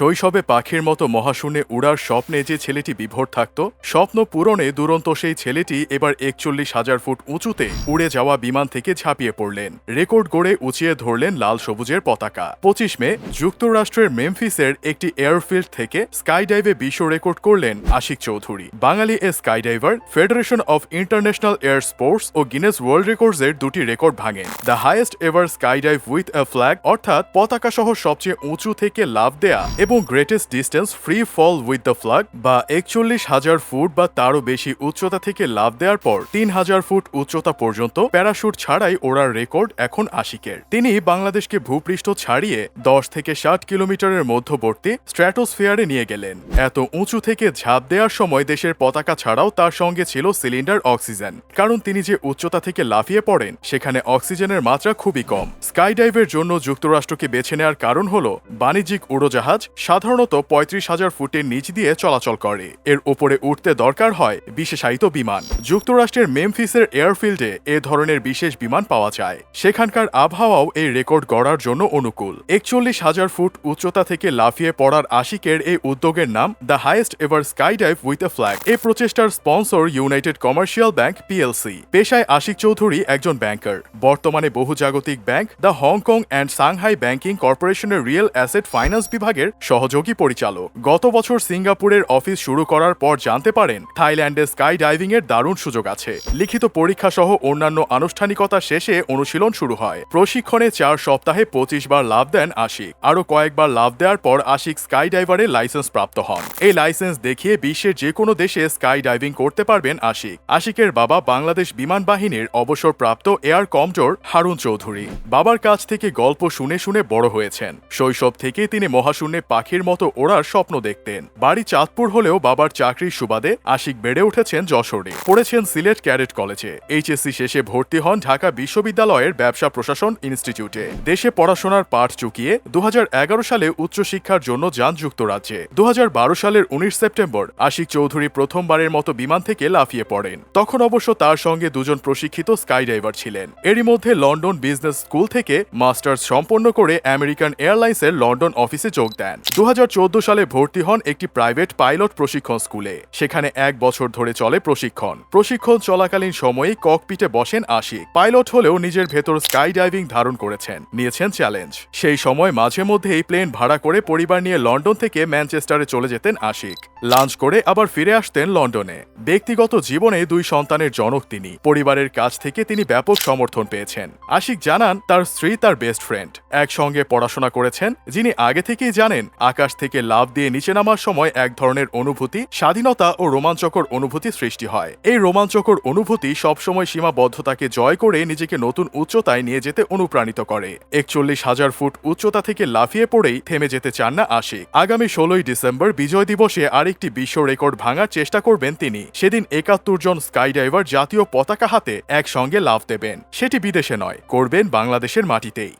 শৈশবে পাখির মতো মহাশূন্যে উড়ার স্বপ্নে যে ছেলেটি বিভোর থাকত, স্বপ্ন পূরণে দুরন্ত সেই ছেলেটি এবার একচল্লিশ হাজার ফুট উঁচুতে উড়ে যাওয়া বিমান থেকে ঝাঁপিয়ে পড়লেন। রেকর্ড গড়ে উঁচিয়ে ধরলেন লাল সবুজের পতাকা। পঁচিশ মে, যুক্তরাষ্ট্রের মেমফিসের একটি এয়ারফিল্ড থেকে স্কাইডাইভে বিশ্ব রেকর্ড করলেন আশিক চৌধুরী। বাঙালি এ skydiver, federation of international air sports O Guinness world রেকর্ডসের দুটি record ভাঙেন। The highest ever skydive with a flag, অর্থাৎ পতাকা সহ সবচেয়ে উঁচু থেকে লাভ দেয়া এবং greatest distance free fall with the flag বা একচল্লিশ হাজার ফুট বা তারও বেশি উচ্চতা থেকে লাভ দেওয়ার পর তিন হাজার ফুট উচ্চতা পর্যন্ত প্যারাশুট ছাড়াই ওড়ার রেকর্ড এখন আশিকের। তিনি বাংলাদেশকে ভূপৃষ্ঠ ছাড়িয়ে দশ থেকে ষাট কিলোমিটারের মধ্যবর্তী স্ট্র্যাটোস্ফিয়ারে নিয়ে গেলেন। এত উঁচু থেকে ঝাঁপ দেওয়ার সময় দেশের পতাকা ছাড়াও তার সঙ্গে ছিল সিলিন্ডার অক্সিজেন কারণ তিনি যে উচ্চতা থেকে লাফিয়ে পড়েন, সেখানে অক্সিজেনের মাত্রা খুবই কম। স্কাইডাইভের জন্য যুক্তরাষ্ট্রকে বেছে নেওয়ার কারণ হল বাণিজ্যিক উড়োজাহাজ সাধারণত পঁয়ত্রিশ হাজার ফুটের নিচ দিয়ে চলাচল করে। এর উপরে উঠতে দরকার হয় বিশেষায়িত বিমান। যুক্তরাষ্ট্রের মেমফিসের এয়ারফিল্ডে এ ধরনের বিশেষ বিমান পাওয়া যায়। সেখানকার আবহাওয়াও এই রেকর্ড গড়ার জন্য অনুকূল। একচল্লিশ হাজার ফুট উচ্চতা থেকে লাফিয়ে পড়ার আশিকের এই উদ্যোগের নাম the highest ever skydive with a flag এই প্রচেষ্টার sponsor United Commercial bank PLC. পেশায় আশিক চৌধুরী একজন ব্যাংকার। বর্তমানে বহুজাগতিক bank the Hong Kong and Shanghai banking কর্পোরেশনের রিয়েল অ্যাসেট ফাইন্যান্স বিভাগের সহযোগী পরিচালক। গত বছর সিঙ্গাপুরের অফিস শুরু করার পর জানতে পারেন, থাইল্যান্ডে স্কাই ডাইভিং এর দারুণ সুযোগ আছে। লিখিত পরীক্ষা সহ অন্যান্য আনুষ্ঠানিকতা শেষে অনুশীলন শুরু হয়। প্রশিক্ষণে চার সপ্তাহে পঁচিশ বার লাভ দেন আশিক। আরও কয়েকবার লাভ দেওয়ার পর আশিক স্কাই ডাইভারের লাইসেন্স প্রাপ্ত হন। এই লাইসেন্স দেখিয়ে বিশ্বের যে কোনো দেশে স্কাই ডাইভিং করতে পারবেন আশিক। আশিকের বাবা বাংলাদেশ বিমান বাহিনীর অবসরপ্রাপ্ত এয়ার কমজোর হারুন চৌধুরী। বাবার কাছ থেকে গল্প শুনে শুনে বড় হয়েছেন। শৈশব থেকে তিনি মহাশূন্যে পাখির মতো ওড়ার স্বপ্ন দেখতেন। বাড়ি চাঁদপুর হলেও বাবার চাকরির সুবাদে আশিক বেড়ে উঠেছেন যশোরে। পড়েছেন সিলেট ক্যাডেট কলেজে। এইচএসসি শেষে ভর্তি হন ঢাকা বিশ্ববিদ্যালয়ের ব্যবসা প্রশাসন ইনস্টিটিউটে। দেশে পড়াশোনার পাঠ চুকিয়ে দু হাজার এগারো সালে উচ্চশিক্ষার জন্য যান যুক্তরাজ্যে। দু হাজার বারো সালের উনিশ সেপ্টেম্বর আশিক চৌধুরী প্রথমবারের মতো বিমান থেকে লাফিয়ে পড়েন। তখন অবশ্য তার সঙ্গে দুজন প্রশিক্ষিত স্কাইডাইভার ছিলেন। এরই মধ্যে লন্ডন বিজনেস স্কুল থেকে মাস্টার্স সম্পন্ন করে আমেরিকান এয়ারলাইন্সের লন্ডন অফিসে যোগ দেন। দু হাজার চৌদ্দ সালে ভর্তি হন একটি প্রাইভেট পাইলট প্রশিক্ষণ স্কুলে। সেখানে এক বছর ধরে চলে প্রশিক্ষণ। প্রশিক্ষণ চলাকালীন সময়েই ককপিটে বসেন আশিক। পাইলট হলেও নিজের ভেতর স্কাই ডাইভিং ধারণ করেছেন। নিয়েছেন চ্যালেঞ্জ। সেই সময় মাঝে মধ্যেই প্লেন ভাড়া করে পরিবার নিয়ে লন্ডন থেকে ম্যানচেস্টারে চলে যেতেন আশিক। লাঞ্চ করে আবার ফিরে আসতেন লন্ডনে। ব্যক্তিগত জীবনে দুই সন্তানের জনক তিনি। পরিবারের কাছ থেকে তিনি ব্যাপক সমর্থন পেয়েছেন। আশিক জানান, তার স্ত্রী তার বেস্ট ফ্রেন্ড। একসঙ্গে পড়াশোনা করেছেন, যিনি আগে থেকেই জানেন আকাশ থেকে লাভ দিয়ে নিচে নামার সময় এক ধরনের অনুভূতি, স্বাধীনতা ও রোমাঞ্চকর অনুভূতি সৃষ্টি হয়। এই রোমাঞ্চকর অনুভূতি সবসময় সীমাবদ্ধতাকে জয় করে নিজেকে নতুন উচ্চতায় নিয়ে যেতে অনুপ্রাণিত করে। একচল্লিশ হাজার ফুট উচ্চতা থেকে লাফিয়ে পড়েই থেমে যেতে চান না আশিক। আগামী ষোলোই ডিসেম্বর বিজয় দিবসে আরেকটি বিশ্ব রেকর্ড ভাঙার চেষ্টা করবেন তিনি। সেদিন একাত্তর জন স্কাইডাইভার জাতীয় পতাকা হাতে একসঙ্গে লাফ দেবেন। সেটি বিদেশে নয়, করবেন বাংলাদেশের মাটিতেই।